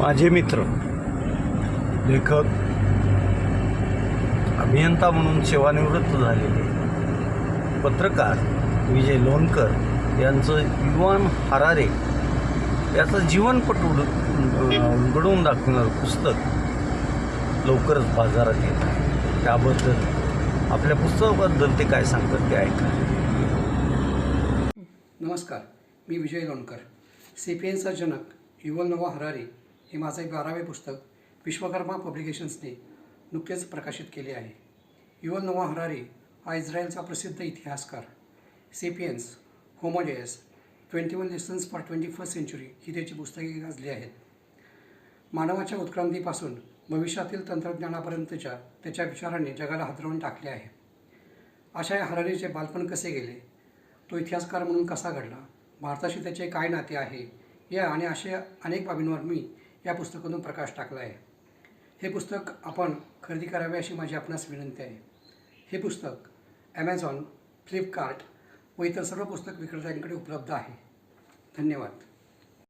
माझे मित्र लेखक अभियंता म्हणून सेवानिवृत्त झालेले पत्रकार विजय लोणकर यांचं युवान हरारे याचं जीवनपट उड उलगडून दाखवणारं पुस्तक लवकरच बाजारात येत आहे. त्याबद्दल आपल्या पुस्तकाबद्दल ते काय सांगतात ते ऐका. नमस्कार मी विजय लोणकर सेपियन्सचा जनक युवल नवा हरारी. हे माझं बारावे पुस्तक विश्वकर्मा पब्लिकेशन्सने नुकतेच प्रकाशित केले आहे. युवन नोवा हरारी हा इस्रायलचा प्रसिद्ध इतिहासकार Sapiens Homo Deus twenty one lessons for twenty first century ही त्याची पुस्तके गाजली आहेत. मानवाच्या उत्क्रांतीपासून भविष्यातील तंत्रज्ञानापर्यंतच्या त्याच्या विचारांनी जगाला हादरवून टाकले आहे. अशा या हरारीचे बालपण कसे गेले? तो इतिहासकार म्हणून कसा घडला? भारताशी त्याचे काय नाते आहे? या आणि अशा अनेक बाबींवर मी या पुस्तकातून प्रकाश टाकला आहे. हे पुस्तक आपण खरेदी करावे अशी माझी आपणास विनंती आहे. हे पुस्तक ॲमेझॉन फ्लिपकार्ट व इतर सर्व पुस्तक विक्रेत्यांकडे उपलब्ध आहे. धन्यवाद.